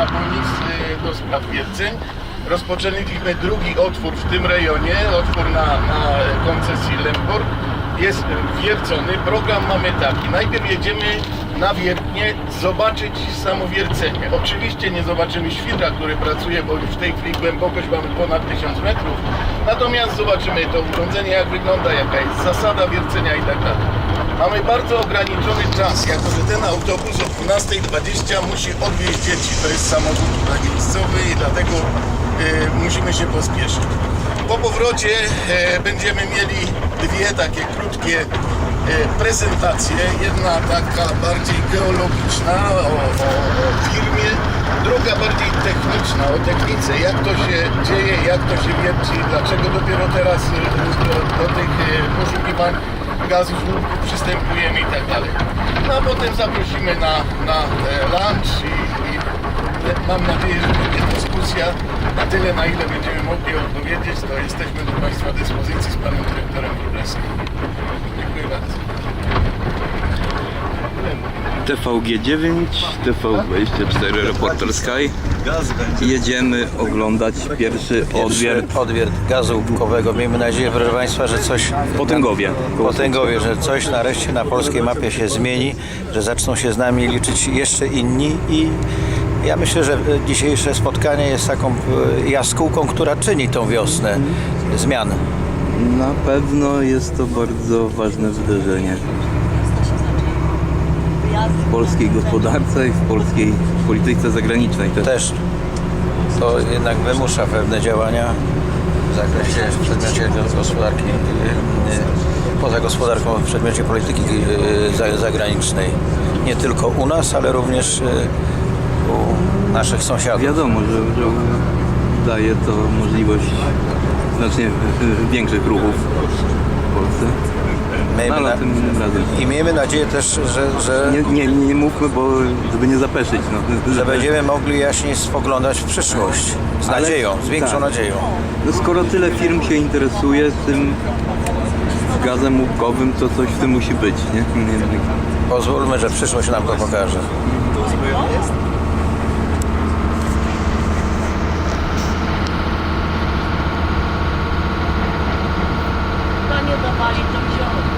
Szaponis y, do spraw wierceń. Rozpoczęliśmy drugi otwór w tym rejonie, otwór na, na koncesji Lemborg. Jest wiercony. Program mamy taki. Najpierw jedziemy na wiertnie zobaczyć samo wiercenie. Oczywiście nie zobaczymy świdra, który pracuje, bo już w tej chwili głębokość mamy ponad 1000 metrów. Natomiast zobaczymy to urządzenie, jak wygląda, jaka jest zasada wiercenia i tak dalej. Mamy bardzo ograniczony czas, jako że ten autobus o 12.20 musi odwieźć dzieci. To jest samochód tutaj miejscowy i dlatego e, musimy się pospieszyć. Po powrocie e, będziemy mieli dwie takie krótkie e, prezentacje. Jedna taka bardziej geologiczna o, o, o firmie, druga bardziej techniczna, o technice, jak to się dzieje, jak to się wierci, dlaczego dopiero teraz do, do łupków przystępujemy i tak dalej. No a potem zaprosimy na, na e, lunch i, i e, mam nadzieję, że będzie dyskusja na tyle, na ile będziemy mogli odpowiedzieć, to jesteśmy do Państwa dyspozycji z Panem Dyrektorem Królewskim. Dziękuję bardzo. TVG9, TV24 Reporter Sky. Jedziemy oglądać pierwszy odwiert odwiert gazu łupkowego. Miejmy nadzieję, proszę Państwa, że coś Potęgowie. Potęgowie, że coś nareszcie na polskiej mapie się zmieni, że zaczną się z nami liczyć jeszcze inni i ja myślę, że dzisiejsze spotkanie jest taką e, jaskółką, która czyni tą wiosnę zmian. Na pewno jest to bardzo ważne wydarzenie w polskiej gospodarce i w polskiej polityce zagranicznej też. Też to jednak wymusza pewne działania w zakresie w przedmiocie gospodarki, e, poza gospodarką w przedmiocie polityki za- zagranicznej. Nie tylko u nas, ale również e, u naszych sąsiadów. Wiadomo, że, że daje to możliwość znacznie y, większych ruchów w Polsce. Miejmy na, tym razem. I miejmy nadzieję też, że, że, Nie, nie, nie mówmy, bo żeby nie zapeszyć. No. że będziemy mogli jaśniej spoglądać w przyszłość. Z Ale- nadzieją, z większą tak. nadzieją. No skoro tyle firm się interesuje tym gazem łupkowym, to coś w tym musi być, nie? nie, nie. Pozwólmy, że przyszłość nam to pokaże. Panie dawali to wziąć.